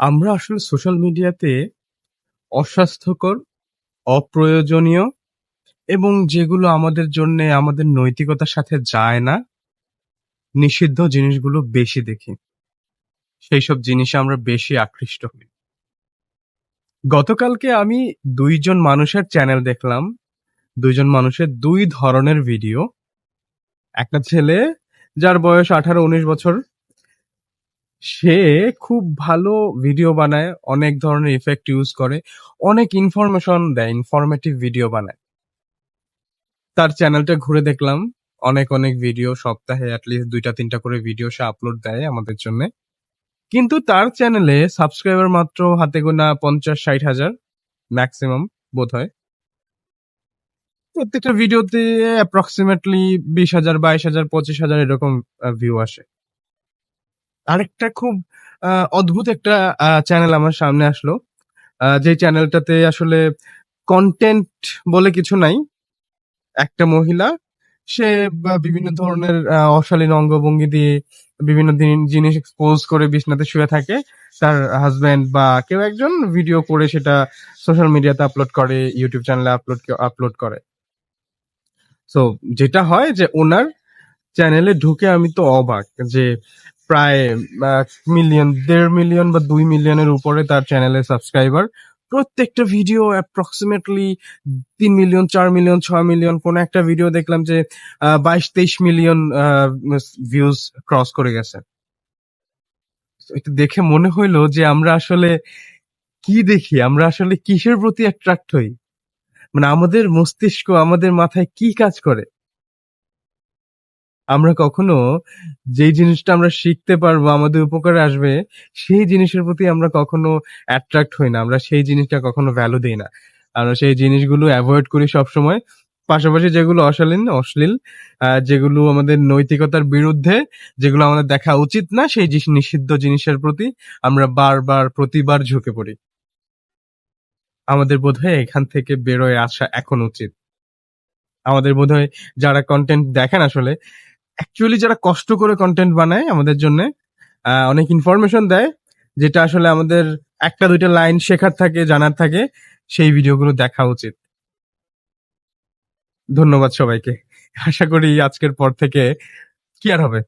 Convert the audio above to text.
আমরা আসলে সোশ্যাল মিডিয়াতে অস্বাস্থ্যকর, অপ্রয়োজনীয় এবং যেগুলো আমাদের জন্যে আমাদের নৈতিকতার সাথে যায় না, নিষিদ্ধ জিনিসগুলো বেশি দেখি। সেইসব জিনিসে আমরা বেশি আকৃষ্ট হই। গতকালকে আমি ২ জন মানুষের চ্যানেল দেখলাম। ২ জন মানুষের ২ ধরনের ভিডিও। একটা ছেলে যার বয়স ১৮-১৯ বছর। সে খুব ভালো ভিডিও বানায়, অনেক ধরনের ইফেক্ট ইউজ করে, অনেক ইনফরমেশন দেয়, ইনফরমেটিভ ভিডিও বানায়। তার চ্যানেলটা ঘুরে দেখলাম। অনেক, অনেক ভিডিও সপ্তাহে এট লিস্ট ২ টা ৩ টা করে ভিডিও সে আপলোড দেয় আমাদের জন্যে। কিন্তু তার চ্যানেলে সাবস্ক্রাইবার মাত্র হাতে গোনা ৫০-৬০ হাজার ম্যাক্সিমাম বোধহয়। প্রত্যেকটা ভিডিওতে অ্যাপ্রক্সিমেটলি ২০ হাজার, ২২ হাজার, ২৫ হাজার এরকম ভিউ আসে। আরেকটা খুব অদ্ভুত একটা চ্যানেল আমার সামনে আসলো। যে চ্যানেলটাতে আসলে কন্টেন্ট বলে কিছু নাই। একটা মহিলা সে বিভিন্ন ধরনের অশালীন অঙ্গভঙ্গি দিয়ে বিভিন্ন জিনিস এক্সপোজ করে বিছানাতে শুয়ে থাকে। তার হাজব্যান্ড বা কেউ একজন ভিডিও করে সেটা সোশ্যাল মিডিয়াতে আপলোড করে, ইউটিউব চ্যানেলে আপলোড আপলোড করে। সো যেটা হয় যে ওনার চ্যানেলে ঢুকে আমি তো অবাক যে প্রায় মিলিয়ন ১.৫ মিলিয়ন বা ২ মিলিয়নের উপরে তার চ্যানেলে সাবস্ক্রাইবার। প্রত্যেকটা video approximately ৩ million, ৪ million, ৬ million কোন একটা ভিডিও দেখলাম যে আ ২২-২৩ মিলিয়ন ভিউজ ক্রস করে গেছে। এটা দেখে মনে হইল যে আমরা আসলে কি দেখি? আমরা আসলে কিসের প্রতি অ্যাট্রাক্ট হই? মানে আমাদের মস্তিষ্ক আমাদের মাথায় কি কাজ করে? আমরা কখনো যেই জিনিসটা আমরা শিখতে পারব, আমাদের উপকারে আসবে, সেই জিনিসের প্রতি আমরা কখনো অ্যাট্রাক্ট হই না। আমরা সেই জিনিসটা কখনো ভ্যালু দিই না। আমরা সেই জিনিসগুলো অ্যাভয়েড করি সবসময়। পাশাপাশি যেগুলো অশালীন, অশ্লীল, যেগুলো আমাদের নৈতিকতার বিরুদ্ধে, যেগুলো আমাদের দেখা উচিত না, সেই নিষিদ্ধ জিনিসের প্রতি আমরা বারবার প্রতিবার ঝুঁকে পড়ি। আমাদের বোধহয় এখান থেকে বেরোয় আসা এখন উচিত। আমাদের বোধহয় যারা কন্টেন্ট দেখেন আসলে, অ্যাকচুয়ালি যারা কষ্ট করে কন্টেন্ট বানায় আমাদের জন্য অনেক ইনফরমেশন দেয়, যেটা আসলে আমাদের একটা দুইটা লাইন শেখার থাকে, জানার থাকে, সেই ভিডিওগুলো দেখা উচিত। ধন্যবাদ সবাইকে। আশা করি আজকের পর থেকে কি আর হবে?